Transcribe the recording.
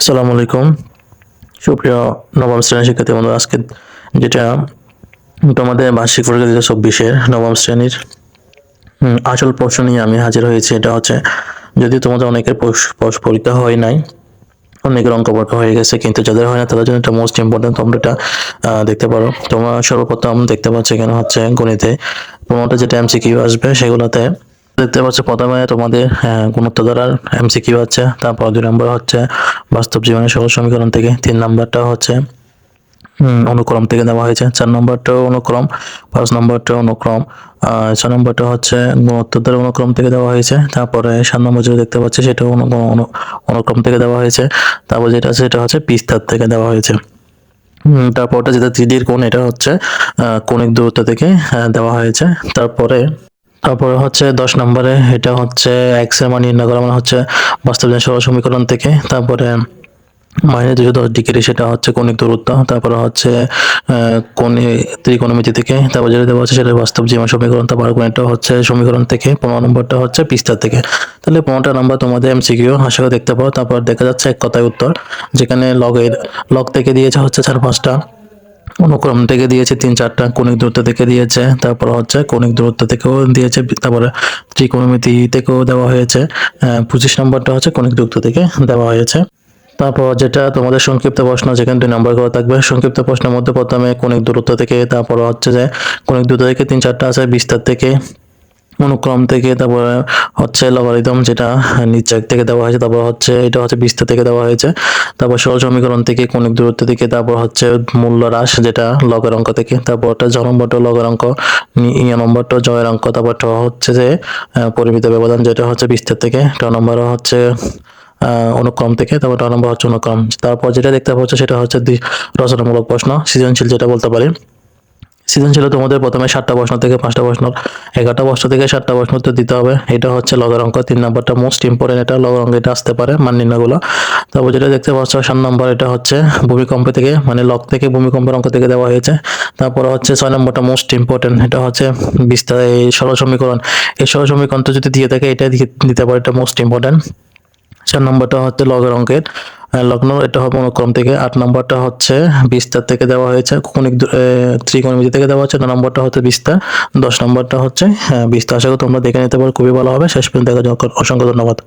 আসসালামু আলাইকুম। সুপ্রিয় নবম শ্রেণির শিক্ষার্থী বন্ধু আজকে যেটা তোমাদের বার্ষিক পরীক্ষা দু হাজার চব্বিশের নবম শ্রেণির আসল প্রশ্ন নিয়ে আমি হাজির হয়েছি, এটা হচ্ছে যদি তোমাদের অনেকের পরীক্ষা হয় নাই, অনেকের অঙ্ক পরীক্ষা হয়ে গেছে, কিন্তু যাদের হয় না, তাদের জন্য এটা মোস্ট ইম্পর্টেন্ট তোমরা এটা দেখতে পারো। তোমরা সর্বপ্রথম দেখতে পাচ্ছ এখানে হচ্ছে গণিতে পনেরোটা যেটা এমসিকিউ আসবে, সেগুলোতে দেখতে পাচ্ছ প্রথমে তোমাদের আহ, গুণোত্তর দ্বারার এমসিকিউ আছে তারপর দুই নম্বর হচ্ছে বাস্তব জীবনের সহজ সমীকরণ থেকে তিন নম্বরটা হচ্ছে অনুক্রম থেকে দেওয়া হয়েছে চার নম্বরটাও অনুক্রম পাঁচ নম্বরটাও অনুক্রম ছয় নম্বরটা হচ্ছে গুণোত্তর অনুক্রম থেকে দেওয়া হয়েছে তারপরে সাত নম্বর যেটা দেখতে পাচ্ছি সেটাও অনু- অনু- অনুক্রম থেকে দেওয়া হয়েছে তারপর যেটা আছে সেটা হচ্ছে পিস্তার থেকে দেওয়া হয়েছে তারপরটা যেটা থ্রিডির কোণ এটা হচ্ছে কৌণিক দূরত্ব থেকে আহ, দেওয়া হয়েছে তারপরে তারপরে হচ্ছে দশ নম্বরে, এটা হচ্ছে এক্সের মান নির্ণয় করা মানে হচ্ছে বাস্তব সরল সমীকরণ থেকে। তারপরে মাইনাস দুশো দশ ডিগ্রি, সেটা হচ্ছে কৌণিক দূরত্ব। তারপরে হচ্ছে কোণে, ত্রিকোণমিতি থেকে। তারপর যেটা দেওয়া হচ্ছে সেটা বাস্তব জীবন সমীকরণ। তারপর কোণটা হচ্ছে সমীকরণ থেকে, পনেরো নম্বরটা হচ্ছে পিস্তার থেকে। তাহলে পনেরোটা নাম্বার তোমাদের এমসিকিউ আশা করি দেখতে পাও। তারপর দেখা যাচ্ছে এক কথায় উত্তর, যেখানে লগের লগ থেকে দিয়েছে হচ্ছে চার পাঁচটা। অনুক্রম থেকে দিয়েছে তিন, চারটা কোনিক দূরত্ব থেকে দিয়েছে। তারপর হচ্ছে কণিক দূরত্ব থেকেও দিয়েছে, তারপরে ত্রিকোণমিতি থেকেও দেওয়া হয়েছে। পঁচিশ নম্বরটা হচ্ছে কণিক দূরত্ব থেকে দেওয়া হয়েছে। তারপর যেটা তোমাদের সংক্ষিপ্ত প্রশ্ন, যেখানে দুই নম্বর করা থাকবে, সংক্ষিপ্ত প্রশ্নের মধ্যে প্রথমে কোনিক দূরত্ব থেকে, তারপর হচ্ছে যে কৌণিক দূরত্ব থেকে তিন, চারটা আছে, বিস্তার থেকে অনুক্রম থেকে তারপরে হচ্ছে লগারিদম যেটা নিচের থেকে দেওয়া হয়েছে, তারপর হচ্ছে এটা হচ্ছে বিস্তার থেকে দেওয়া হয়েছে। তারপর সরল সমীকরণ থেকে কৌণিক দূরত্ব থেকে, তারপর হচ্ছে মূল্য হ্রাস যেটা লগের অঙ্ক থেকে। তারপর ওটা জ নম্বরটা লগের অঙ্ক ইয়া নম্বরটা জয়ের অঙ্ক, তারপর হচ্ছে যে পরিমিত ব্যবধান যেটা হচ্ছে বিস্তার থেকে, ট নম্বর হচ্ছে অনুক্রম থেকে, তারপর ট নম্বর হচ্ছে অনুক্রম। তারপর যেটা দেখতে পাচ্ছ সেটা হচ্ছে রচনামূলক প্রশ্ন, সৃজনশীল যেটা বলতে পারি। সৃজনশীল তোমাদের প্রথমে সাতটা প্রশ্ন থেকে পাঁচটা প্রশ্ন, এগারোটা প্রশ্ন থেকে সাতটা প্রশ্ন উত্তর দিতে হবে। এটা হচ্ছে লগের অঙ্ক, তিন নম্বরটা মোস্ট ইম্পর্টেন্ট এটা লগের অঙ্ক, এটা আসতে পারে মান নির্ণয়গুলো তারপর যেটা দেখতে পাচ্ছ, সাত নম্বর, এটা হচ্ছে ভূমিকম্প থেকে মানে লগ থেকে ভূমিকম্পের অঙ্ক থেকে দেওয়া হয়েছে। তারপর হচ্ছে ছয় নম্বরটা মোস্ট ইম্পর্টেন্ট এটা হচ্ছে বিস্তার, এই সরল সমীকরণ। এই সরল সমীকরণটা যদি দিয়ে থাকে, এটা দিতে পারে, এটা মোস্ট ইম্পর্টেন্ট চার নম্বরটা হচ্ছে লগের অঙ্কের। লগ্ন এটা হবে অনুক্রম থেকে। আট নম্বরটা হচ্ছে বিস্তার থেকে দেওয়া হয়েছে। কৌণিক ত্রিকোণমিতি থেকে দেওয়া হচ্ছে ন নম্বরটা হচ্ছে বিস্তার। দশ নম্বরটা হচ্ছে আহ, বিস্তার। আশা করি তোমরা দেখে নিতে পারো। খুবই ভালো হবে। শেষ পর্যন্ত দেখা যাক অসংখ্য ধন্যবাদ।